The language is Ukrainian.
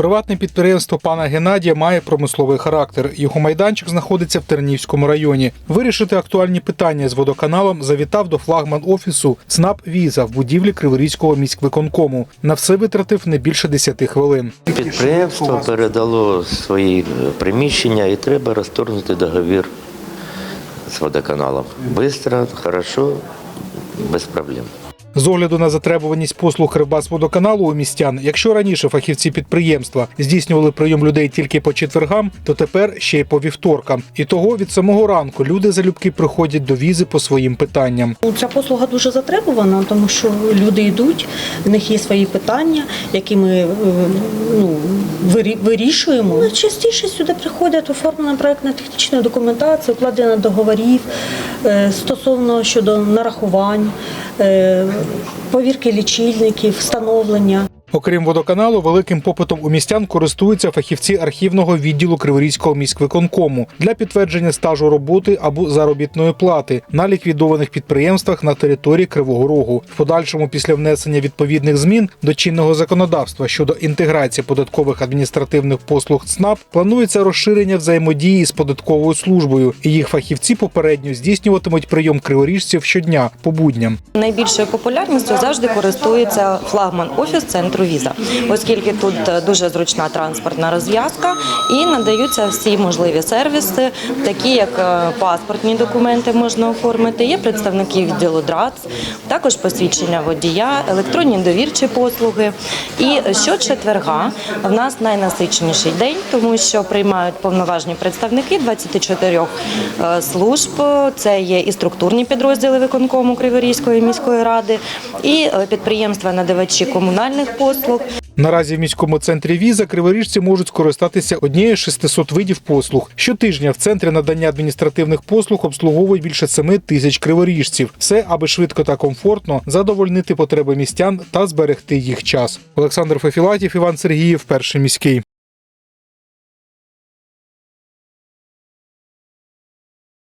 Приватне підприємство пана Геннадія має промисловий характер. Його майданчик знаходиться в Тернівському районі. Вирішити актуальні питання з водоканалом завітав до флагман офісу ЦНАП Віза в будівлі Криворізького міськвиконкому. На все витратив не більше 10 хвилин. Підприємство передало свої е, приміщення і треба розторгнути договір з водоканалом. Бистро, хорошо, без проблем. З огляду на затребуваність послуг Кривбасводоканалу у містян, якщо раніше фахівці підприємства здійснювали прийом людей тільки по четвергам, то тепер ще й по вівторкам. І того від самого ранку люди залюбки приходять до візи по своїм питанням. Ця послуга дуже затребувана, тому що люди йдуть, в них є свої питання, які ми е, ну, вирішуємо. Ну, Частіше сюди приходять оформлена проєктна технічна документація, укладення договорів е, стосовно щодо нарахувань, повірки лічильників, встановлення. Окрім водоканалу, великим попитом у містян користуються фахівці архівного відділу Криворізького міськвиконкому для підтвердження стажу роботи або заробітної плати на ліквідованих підприємствах на території Кривого Рогу. В подальшому, після внесення відповідних змін до чинного законодавства щодо інтеграції податкових адміністративних послуг ЦНАП, планується розширення взаємодії з податковою службою, і їх фахівці попередньо здійснюватимуть прийом криворіжців щодня по будням. Найбільшою популярністю завжди користується флагман офіс центру віза, оскільки тут е, дуже зручна транспортна розв'язка і надаються всі можливі сервіси, такі як е, паспортні документи можна оформити. Є представники відділу ДРАЦ, також посвідчення водія, електронні довірчі послуги. І щочетверга в нас найнасиченіший день, тому що приймають повноважні представники 24 е, служб. Це є і структурні підрозділи виконкому Криворізької міської ради, і е, підприємства-надавачі комунальних послуг. Наразі в міському центрі віза криворіжці можуть скористатися однією з 600 видів послуг. Щотижня в центрі надання адміністративних послуг обслуговують більше 7 тисяч криворіжців. Все, аби швидко та комфортно задовольнити потреби містян та зберегти їх час. Олександр Фефілатів, Іван Сергіїв, перший міський.